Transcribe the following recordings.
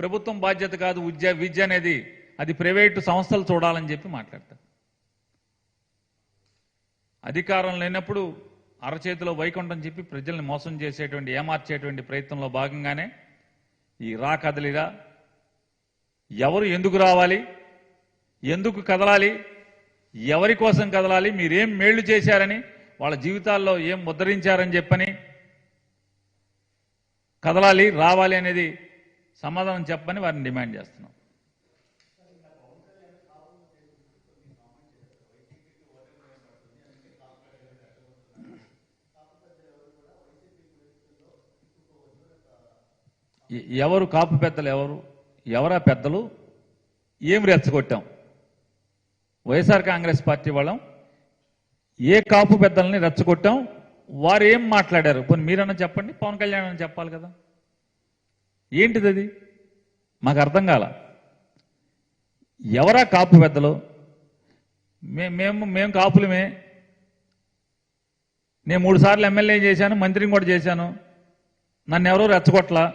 ప్రభుత్వం బాధ్యత కాదు విద్య విద్య అనేది. అది ప్రైవేటు సంస్థలు చూడాలని చెప్పి మాట్లాడతారు. అధికారం లేనప్పుడు అరచేతిలో వైకుంఠం చెప్పి ప్రజల్ని మోసం చేసేటువంటి ఏమార్చేటువంటి ప్రయత్నంలో భాగంగానే ఈ రా కదలిరా. ఎవరు ఎందుకు రావాలి? ఎందుకు కదలాలి? ఎవరి కోసం కదలాలి? మీరేం మేళ్ళు చేశారని వాళ్ళ జీవితాల్లో ఏం ముద్రించారని చెప్పని. కదలాలి రావాలి అనేది సమాధానం చెప్పని వారిని డిమాండ్ చేస్తున్నాం. ఎ- ఎవరు కాపు పెద్దలు ఎవరు? ఎవరా పెద్దలు? ఏం రెచ్చగొట్టాం? వైఎస్ఆర్ కాంగ్రెస్ పార్టీ వాళ్ళం. ఏ కాపు పెద్దల్ని రెచ్చగొట్టాం? వారు ఏం మాట్లాడారు? పోనీ మీరన్నా చెప్పండి. పవన్ కళ్యాణ్ అని చెప్పాలి కదా. ఏంటిది అది మాకు అర్థం కాల. ఎవరా కాపు పెద్దలు? మే- మేము మేము కాపులమే. నేను మూడు సార్లు ఎమ్మెల్యే చేశాను మంత్రిని కూడా చేశాను. నన్ను ఎవరో రెచ్చగొట్టలా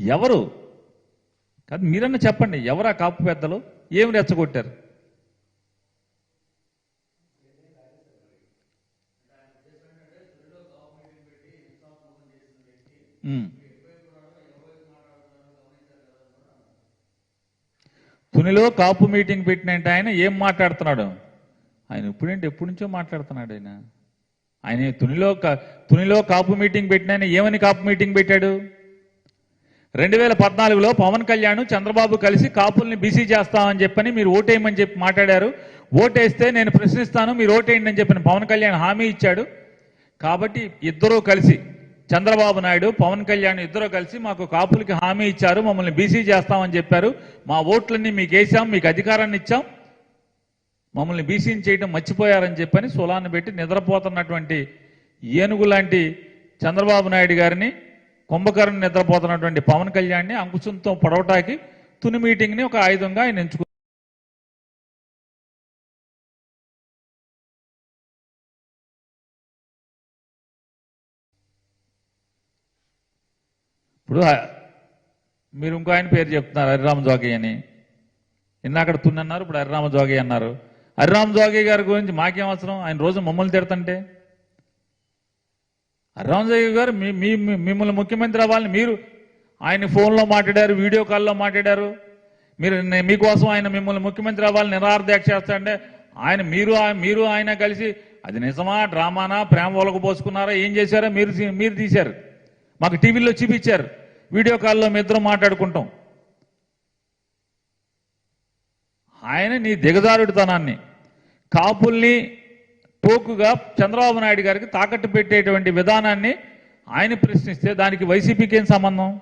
ఎవరు? కాదు మీరన్నా చెప్పండి ఎవరా కాపు పెద్దలు? ఏమి రెచ్చగొట్టారు? తునిలో కాపు మీటింగ్ పెట్టినంటే ఆయన ఏం మాట్లాడుతున్నాడు? ఆయన ఇప్పుడేంటి ఎప్పటి నుంచో మాట్లాడుతున్నాడు ఆయన. ఆయన తునిలో కా- తునిలో కాపు మీటింగ్ పెట్టిన ఆయన ఏమని కాపు మీటింగ్ పెట్టాడు? రెండు వేల పద్నాలుగులో పవన్ కళ్యాణ్ చంద్రబాబు కలిసి కాపుల్ని బీసీ చేస్తామని చెప్పని మీరు ఓటేయమని చెప్పి మాట్లాడారు. ఓటేస్తే నేను ప్రశ్నిస్తాను మీరు ఓటేయండి అని చెప్పిన పవన్ కళ్యాణ్ హామీ ఇచ్చాడు. కాబట్టి ఇద్దరూ కలిసి చంద్రబాబు నాయుడు పవన్ కళ్యాణ్ ఇద్దరూ కలిసి మాకు కాపులకి హామీ ఇచ్చారు మమ్మల్ని బీసీ చేస్తామని చెప్పారు. మా ఓట్లన్నీ మీకు వేసాం మీకు అధికారాన్ని ఇచ్చాం. మమ్మల్ని బీసీని చేయడం మర్చిపోయారని చెప్పని సులాన్ని పెట్టి నిద్రపోతున్నటువంటి ఏనుగు లాంటి చంద్రబాబు నాయుడు గారిని కుంభకర్ణ నిద్రపోతున్నటువంటి పవన్ కళ్యాణ్ని అంకుశంతో పొడవటాకి తుని మీటింగ్ని ఒక ఆయుధంగా ఆయన ఎంచుకు ఇప్పుడు మీరు ఇంకో ఆయన పేరు చెప్తున్నారు హరిరామ జోగి అని. ఇందాక తుని అన్నారు ఇప్పుడు హరిరామ జోగి అన్నారు. హరిరామ జోగి గారి గురించి మాకేం అవసరం? ఆయన రోజు మమ్మల్ని తిడతంటే? హరిరామ జోగి గారు మీ మీ మిమ్మల్ని ముఖ్యమంత్రి అవ్వాలని మీరు ఆయన ఫోన్లో మాట్లాడారు వీడియో కాల్లో మాట్లాడారు. మీరు మీకోసం ఆయన మిమ్మల్ని ముఖ్యమంత్రి అవ్వాలని నిరార్థాక్ష చేస్తారంటే ఆయన మీరు మీరు ఆయన కలిసి అది నిజమా డ్రామానా ప్రేమ ఒలక పోసుకున్నారా ఏం చేశారో మీరు తీ- మీరు తీశారు. మాకు టీవీలో చూపించారు. వీడియో కాల్లో మీ ఇద్దరం మాట్లాడుకుంటాం. ఆయన నీ దిగజారుడితనాన్ని కాపుల్ని టోకుగా చంద్రబాబు నాయుడు గారికి తాకట్టు పెట్టేటువంటి విధానాన్ని ఆయన ప్రశ్నిస్తే దానికి వైసీపీకి ఏం సంబంధం?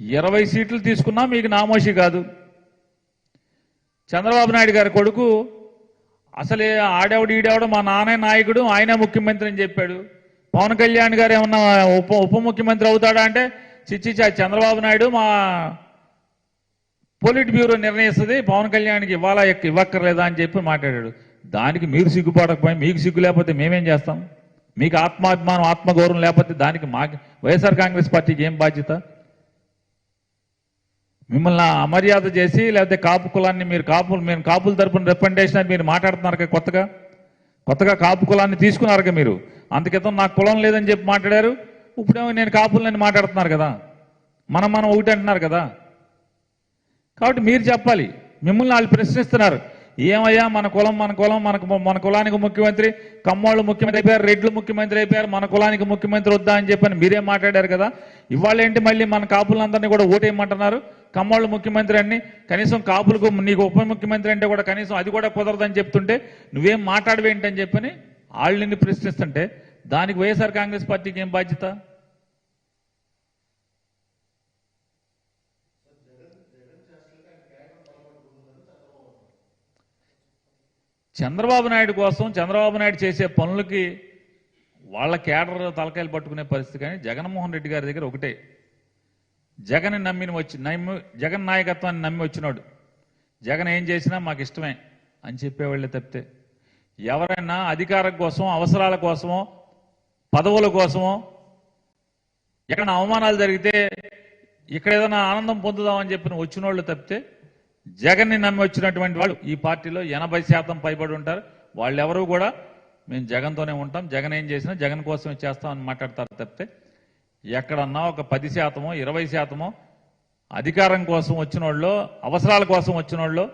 ఇరవై సీట్లు తీసుకున్నా మీకు నామోషి కాదు. చంద్రబాబు నాయుడు గారి కొడుకు అసలే ఆడేవాడు ఈడేవాడు మా నాన్న నాయకుడు ఆయనే ముఖ్యమంత్రి అని చెప్పాడు. పవన్ కళ్యాణ్ గారు ఏమన్నా ఉప ఉప ముఖ్యమంత్రి అవుతాడా అంటే చిచ్చి చంద్రబాబు నాయుడు మా పొలిట్ బ్యూరో నిర్ణయిస్తుంది పవన్ కళ్యాణ్కి ఇవ్వాలా ఇవ్వక్కర్లేదా అని చెప్పి మాట్లాడాడు. దానికి మీరు సిగ్గుపడకపోయి మీకు సిగ్గు లేకపోతే మేమేం చేస్తాం? మీకు ఆత్మాభిమానం ఆత్మగౌరవం లేకపోతే దానికి మా వైఎస్ఆర్ కాంగ్రెస్ పార్టీకి ఏం బాధ్యత? మిమ్మల్ని అమర్యాద చేసి లేకపోతే కాపు కులాన్ని మీరు కాపులు మేము కాపుల తరపున రిప్రజెంటేషన్ అని మీరు మాట్లాడుతున్నారు కొత్తగా? కొత్తగా కాపు కులాన్ని తీసుకున్నారు కదా మీరు. అంత నాకు కులం లేదని చెప్పి మాట్లాడారు. ఇప్పుడేమో నేను కాపులని మాట్లాడుతున్నారు కదా. మనం మనం ఒకటి అంటున్నారు కదా. కాబట్టి మీరు చెప్పాలి. మిమ్మల్ని వాళ్ళు ప్రశ్నిస్తున్నారు. ఏమయ్యా మన కులం మన కులం మనకు మన కులానికి ముఖ్యమంత్రి కమ్మోళ్ళు ముఖ్యమంత్రి అయిపోయారు రెడ్లు ముఖ్యమంత్రి అయిపోయారు మన కులానికి ముఖ్యమంత్రి వద్దా అని చెప్పని మీరే మాట్లాడారు కదా. ఇవాళ ఏంటి మళ్ళీ మన కాపులందరినీ కూడా ఓటేయమంటున్నారు? కమ్మోళ్ళు ముఖ్యమంత్రి అని కనీసం కాపులకు నీకు ఉప ముఖ్యమంత్రి అంటే కూడా కనీసం అది కూడా కుదరదని చెప్తుంటే నువ్వేం మాట్లాడవేంటని చెప్పని వాళ్ళని ప్రశ్నిస్తుంటే దానికి వైఎస్ఆర్ కాంగ్రెస్ పార్టీకి ఏం బాధ్యత? చంద్రబాబు నాయుడు కోసం చంద్రబాబు నాయుడు చేసే పనులకి వాళ్ళ కేడర్ తలకాయలు పట్టుకునే పరిస్థితి కానీ జగన్మోహన్ రెడ్డి గారి దగ్గర ఒకటే. జగన్ నమ్మిన వచ్చి నమ్మి జగన్ నాయకత్వాన్ని నమ్మి వచ్చినాడు. జగన్ ఏం చేసినా మాకు ఇష్టమే అని చెప్పేవాళ్ళే తప్పితే. ఎవరైనా అధికారం కోసం అవసరాల కోసమో పదవుల కోసమో ఎక్కడ అవమానాలు జరిగితే ఇక్కడ ఏదైనా ఆనందం పొందుదామని చెప్పిన వచ్చిన వాళ్ళు తప్పితే జగన్ని నమ్మి వచ్చినటువంటి వాళ్ళు ఈ పార్టీలో ఎనభై శాతం పైబడి ఉంటారు. వాళ్ళెవరూ కూడా మేము జగన్తోనే ఉంటాం. జగన్ ఏం చేసినా జగన్ కోసమే చేస్తామని మాట్లాడతారు తప్పితే ఎక్కడన్నా ఒక పది శాతమో ఇరవై శాతమో అధికారం కోసం వచ్చిన వాళ్ళు అవసరాల కోసం వచ్చిన వాళ్ళు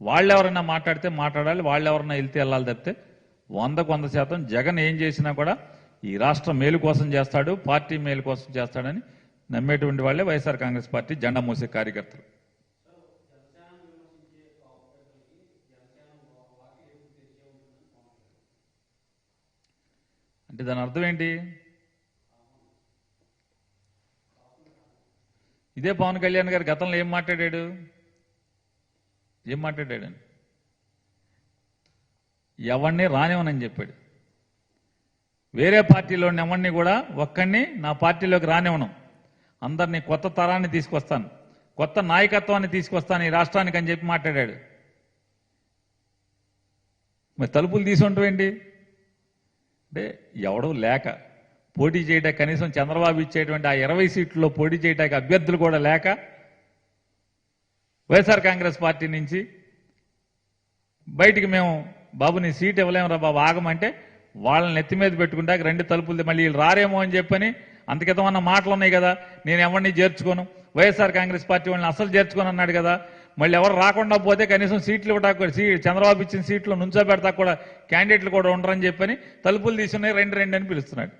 వాళ్ళు ఎవరైనా మాట్లాడితే మాట్లాడాలి వాళ్ళు ఎవరైనా వెళ్తే వెళ్ళాలి తప్పితే వందకు వంద శాతం జగన్ ఏం చేసినా కూడా ఈ రాష్ట్ర మేలు కోసం చేస్తాడు పార్టీ మేలు కోసం చేస్తాడని నమ్మేటువంటి వాళ్ళే వైఎస్ఆర్ కాంగ్రెస్ పార్టీ జెండా మూసే కార్యకర్తలు. అంటే దాని అర్థం ఏంటి? ఇదే పవన్ కళ్యాణ్ గారు గతంలో ఏం మాట్లాడాడు? ఏం మాట్లాడాడు? ఎవరిని రానివ్వనని చెప్పాడు. వేరే పార్టీలోని ఎవరిని కూడా ఒక్కడిని నా పార్టీలోకి రానివ్వను. అందరినీ కొత్త తరాన్ని తీసుకొస్తాను. కొత్త నాయకత్వాన్ని తీసుకొస్తాను ఈ రాష్ట్రానికి అని చెప్పి మాట్లాడాడు. మరి తలుపులు తీసి ఉంటావేంటి అంటే ఎవడో లేక పోటీ చేయడానికి కనీసం చంద్రబాబు ఇచ్చేటువంటి ఆ ఇరవై సీట్లలో పోటీ చేయడానికి అభ్యర్థులు కూడా లేక వైఎస్ఆర్ కాంగ్రెస్ పార్టీ నుంచి బయటికి మేము బాబు నీ సీట్ ఇవ్వలేమురా బాబు ఆగమంటే వాళ్ళని నెత్తి మీద పెట్టుకుంటాక రెండు తలుపులు మళ్ళీ వీళ్ళు రారేమో అని చెప్పని అంతకితం అన్న మాటలు ఉన్నాయి కదా. నేను ఎవరిని చేర్చుకోను? వైఎస్ఆర్ కాంగ్రెస్ పార్టీ వాళ్ళని అసలు చేర్చుకోను అన్నాడు కదా. మళ్ళీ ఎవరు రాకుండా పోతే కనీసం సీట్లు ఇవ్వడానికి కూడా సీ చంద్రబాబు ఇచ్చిన సీట్లు నుంచోబెడతా కూడా క్యాండిడేట్లు కూడా ఉండరని చెప్పని తలుపులు తీసున్నాయి రెండు రెండు అని పిలుస్తున్నాడు.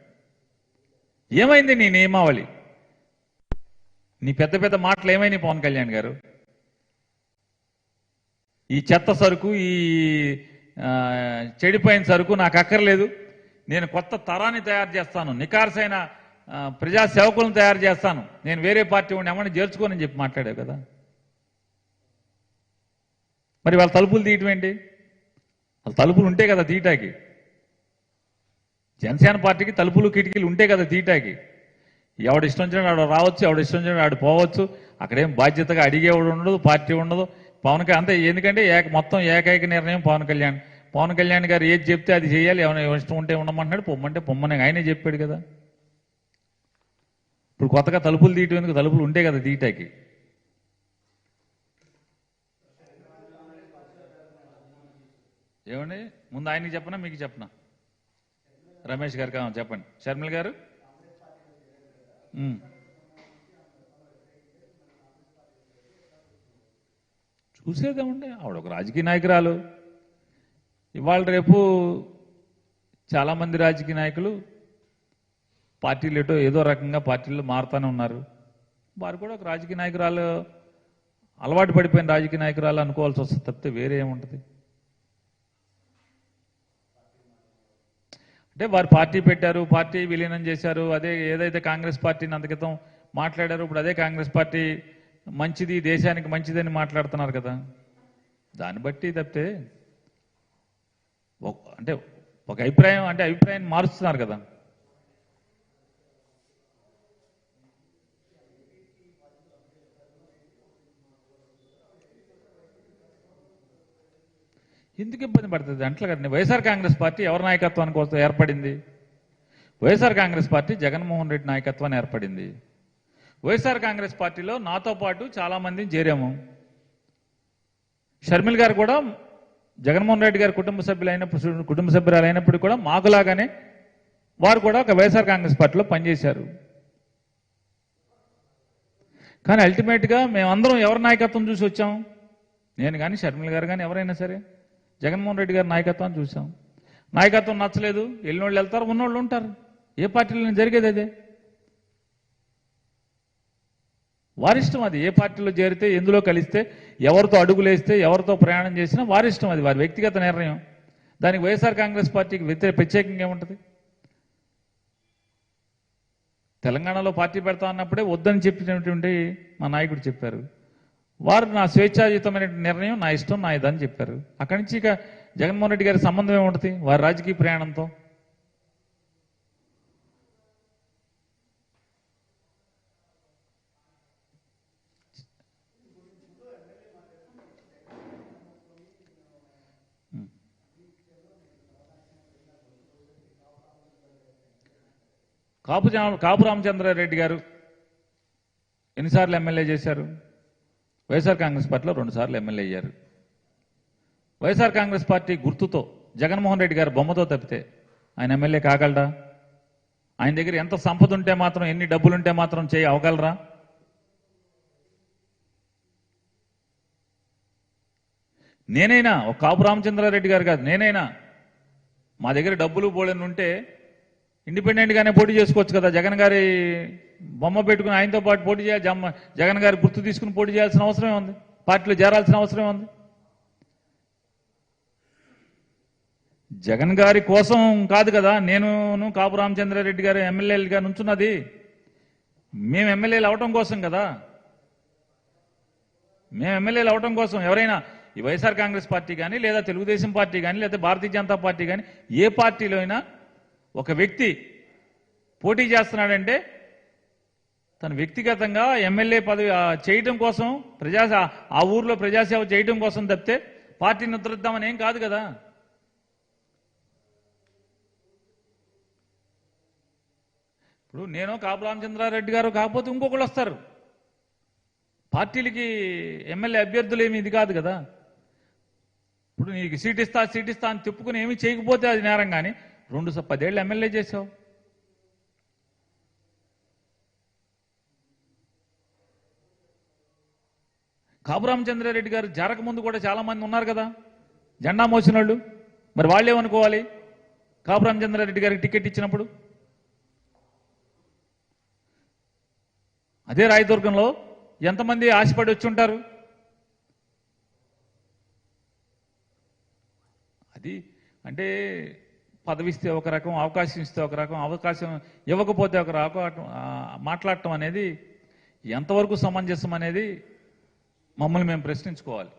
ఏమైంది నీ నియమావళి? నీ పెద్ద పెద్ద మాటలు ఏమైనాయి పవన్ కళ్యాణ్ గారు? ఈ చెత్త సరుకు ఈ చెడిపోయిన సరుకు నాకు అక్కర్లేదు. నేను కొత్త తరాన్ని తయారు చేస్తాను. నికార్సైన ప్రజా సేవకులను తయారు చేస్తాను. నేను వేరే పార్టీ ఉండి ఏమన్నా చేర్చుకోనని చెప్పి మాట్లాడావు కదా. మరి వాళ్ళ తలుపులు తీయటం ఏంటి? వాళ్ళ తలుపులు ఉంటే కదా తీయటాకి జనసేన పార్టీకి తలుపులు కిటికీలు ఉంటే కదా తీయటాకి ఎవడు ఇష్టం వచ్చిన ఆడు రావచ్చు ఎవడు ఇష్టం వచ్చిన ఆడు పోవచ్చు. అక్కడేం బాధ్యతగా అడిగేవాడు ఉండదు పార్టీ ఉండదు. పవన్ అంతే ఎందుకంటే ఏక మొత్తం ఏకైక నిర్ణయం పవన్ కళ్యాణ్. పవన్ కళ్యాణ్ గారు ఏది చెప్తే అది చేయాలి. ఏమైనా ఇష్టం ఉంటే ఉండమంటున్నాడు పొమ్మంటే పొమ్మని ఆయనే చెప్పాడు కదా. ఇప్పుడు కొత్తగా తలుపులు తీయటం ఎందుకు? తలుపులు ఉంటే కదా తీయటాకి ఏమండి? ముందు ఆయనకి చెప్పనా? మీకు చెప్పనా? రమేష్ గారికి చెప్పండి. షర్మిల గారు? చూసేదేమండి చూసేదేముండే ఆవిడ ఒక రాజకీయ నాయకురాలు. ఇవాళ రేపు చాలామంది రాజకీయ నాయకులు పార్టీలు ఎటో ఏదో రకంగా పార్టీలు మారుతూనే ఉన్నారు. వారు కూడా ఒక రాజకీయ నాయకురాలు అలవాటు పడిపోయిన రాజకీయ నాయకురాలు అనుకోవాల్సి వస్తుంది తప్పితే వేరే ఏముంటుంది? అంటే వారు పార్టీ పెట్టారు పార్టీ విలీనం చేశారు అదే ఏదైతే కాంగ్రెస్ పార్టీని అంత క్రితం మాట్లాడారు ఇప్పుడు అదే కాంగ్రెస్ పార్టీ మంచిది దేశానికి మంచిదని మాట్లాడుతున్నారు కదా. దాన్ని బట్టి తప్పితే అంటే ఒక అభిప్రాయం అంటే అభిప్రాయాన్ని మారుస్తున్నారు కదా. ఎందుకు ఇబ్బంది పడుతుంది? అంటలే కదండి. వైఎస్ఆర్ కాంగ్రెస్ పార్టీ ఎవరి నాయకత్వానికి కోసం ఏర్పడింది? వైఎస్ఆర్ కాంగ్రెస్ పార్టీ జగన్మోహన్ రెడ్డి నాయకత్వాన్ని ఏర్పడింది. వైఎస్ఆర్ కాంగ్రెస్ పార్టీలో నాతో పాటు చాలామందిని చేరాము. షర్మిల్ గారు కూడా జగన్మోహన్ రెడ్డి గారి కుటుంబ సభ్యులైనప్పుడు కుటుంబ సభ్యురాలు అయినప్పుడు కూడా మాకులాగానే వారు కూడా ఒక వైఎస్ఆర్ కాంగ్రెస్ పార్టీలో పనిచేశారు. కానీ అల్టిమేట్గా మేమందరం ఎవరి నాయకత్వం చూసి వచ్చాం? నేను కానీ షర్మిల్ గారు కానీ ఎవరైనా సరే? జగన్మోహన్ రెడ్డి గారి నాయకత్వాన్ని చూసాం నాయకత్వం నచ్చలేదు. వెళ్ళినోళ్ళు వెళ్తారు ఉన్నోళ్ళు ఉంటారు. ఏ పార్టీలో జరిగేది అదే? వారిష్టం అది. ఏ పార్టీలో చేరితే ఎందులో కలిస్తే ఎవరితో అడుగులేస్తే ఎవరితో ప్రయాణం చేసినా వారిష్టం అది. వారి వ్యక్తిగత నిర్ణయం. దానికి వైఎస్ఆర్ కాంగ్రెస్ పార్టీకి వ్యతిరేక ప్రత్యేకంగా ఏముంటుంది? తెలంగాణలో పార్టీ పెడతా అన్నప్పుడే వద్దని చెప్పినటువంటి మా నాయకుడు చెప్పారు. వారు నా స్వేచ్ఛాయుతమైన నిర్ణయం నా ఇష్టం నా ఇదని చెప్పారు. అక్కడి నుంచి ఇక జగన్మోహన్ రెడ్డి గారి సంబంధం ఏముంటుంది? వారి రాజకీయ ప్రయాణంతో. కాపు కాపు రామచంద్రారెడ్డి గారు ఎన్నిసార్లు ఎమ్మెల్యే చేశారు? వైఎస్ఆర్ కాంగ్రెస్ పార్టీలో రెండుసార్లు ఎమ్మెల్యే అయ్యారు. వైఎస్ఆర్ కాంగ్రెస్ పార్టీ గుర్తుతో జగన్మోహన్ రెడ్డి గారి బొమ్మతో తప్పితే ఆయన ఎమ్మెల్యే కాగలరా ఆయన దగ్గర ఎంత సంపద ఉంటే మాత్రం ఎన్ని డబ్బులు ఉంటే మాత్రం చేయి అవగలరా? నేనైనా ఒక కాపు రామచంద్రారెడ్డి గారు కాదు నేనైనా మా దగ్గర డబ్బులు పోలేనుంటే ఉంటే పోటీ చేసుకోవచ్చు కదా జగన్ గారి బొమ్మ పెట్టుకుని ఆయనతో పాటు పోటీ చేయాలి. జమ్మ- జగన్ గారి గుర్తు తీసుకుని పోటీ చేయాల్సిన అవసరమే ఉంది. పార్టీలో చేరాల్సిన అవసరమే ఉంది. జగన్ గారి కోసం కాదు కదా నేను కాపు రామచంద్రారెడ్డి గారు ఎమ్మెల్యేలుగా నుంచున్నది. మేము ఎమ్మెల్యేలు అవటం కోసం కదా. మేము ఎమ్మెల్యేలు అవటం కోసం. ఎవరైనా ఈ వైఎస్ఆర్ కాంగ్రెస్ పార్టీ కానీ లేదా తెలుగుదేశం పార్టీ కానీ లేదా భారతీయ జనతా పార్టీ కానీ ఏ పార్టీలో అయినా ఒక వ్యక్తి పోటీ చేస్తున్నాడంటే తను వ్యక్తిగతంగా ఎమ్మెల్యే పదవి చేయటం కోసం ప్రజా ఆ ఊర్లో ప్రజాసేవ చేయటం కోసం తప్పితే పార్టీని ఉద్ధరిద్దామని ఏం కాదు కదా. ఇప్పుడు నేను కాపులామచంద్రారెడ్డి గారు కాకపోతే ఇంకొకళ్ళు వస్తారు. పార్టీలకి ఎమ్మెల్యే అభ్యర్థులు ఏమి ఇది కాదు కదా. ఇప్పుడు నీకు సీట్ ఇస్తా సీట్ ఇస్తా అని తిప్పుకుని ఏమీ చేయకపోతే అది నేరం కానీ రెండు పదేళ్ళు ఎమ్మెల్యే చేసావు కాపురామచంద్రారెడ్డి గారు జరగముందు కూడా చాలా మంది ఉన్నారు కదా. జెండా మోసిన వాళ్ళు మరి వాళ్ళేమనుకోవాలి? కాపురామచంద్రారెడ్డి గారికి టికెట్ ఇచ్చినప్పుడు? అదే రాయదుర్గంలో ఎంతమంది ఆశపడి వచ్చి ఉంటారు అది అంటే పదవిస్తే ఒక రకం అవకాశం ఇస్తే ఒక రకం అవకాశం ఇవ్వకపోతే ఒక రకం మాట్లాడటం అనేది ఎంతవరకు సమంజసం అనేది మమ్మల్ని మేము ప్రశ్నించుకోవాలి.